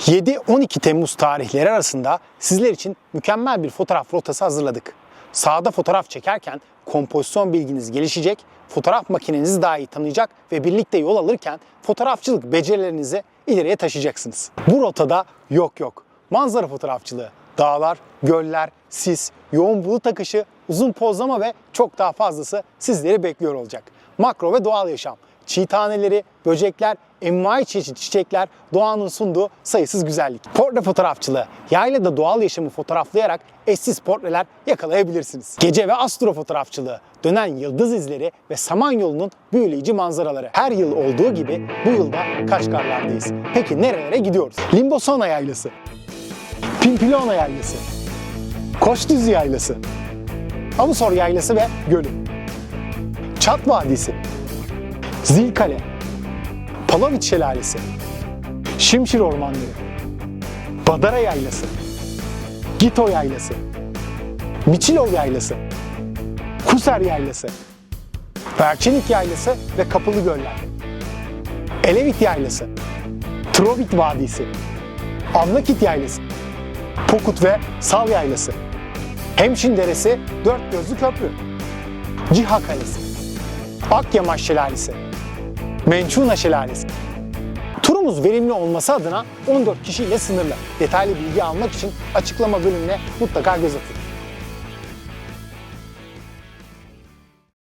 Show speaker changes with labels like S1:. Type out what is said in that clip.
S1: 7-12 Temmuz tarihleri arasında sizler için mükemmel bir fotoğraf rotası hazırladık. Sahada fotoğraf çekerken kompozisyon bilginiz gelişecek, fotoğraf makinenizi daha iyi tanıyacak ve birlikte yol alırken fotoğrafçılık becerilerinizi ileriye taşıyacaksınız. Bu rotada yok yok. Manzara fotoğrafçılığı, dağlar, göller, sis, yoğun bulut akışı, uzun pozlama ve çok daha fazlası sizleri bekliyor olacak. Makro ve doğal yaşam, çiğ taneleri, böcekler, envai çeşit çiçekler, doğanın sunduğu sayısız güzellik. Portre fotoğrafçılığı, yaylada doğal yaşamı fotoğraflayarak eşsiz portreler yakalayabilirsiniz. Gece ve astro fotoğrafçılığı, dönen yıldız izleri ve Samanyolu'nun büyüleyici manzaraları. Her yıl olduğu gibi bu yılda Kaşgarlar'dayız. Peki nerelere gidiyoruz? Limbosona Yaylası, Pimpilona Yaylası, Koçdüzü Yaylası, Amusor Yaylası ve Gölü, Çat Vadisi, Zilkale, Palavit Şelalesi, Şimşir Ormanları, Badara Yaylası, Gito Yaylası, Miçilov Yaylası, Kuser Yaylası, Berçenik Yaylası ve Kapılı Göller, Elevit Yaylası, Trovit Vadisi, Amlakit Yaylası, Pokut ve Sal Yaylası, Hemşin Deresi, Dört Gözlü Köprü, Ciha Kalesi, Akyamaç Şelalesi, Mençuna Şelalesi. Turumuz verimli olması adına 14 kişiyle sınırlı. Detaylı bilgi almak için açıklama bölümüne mutlaka göz atın.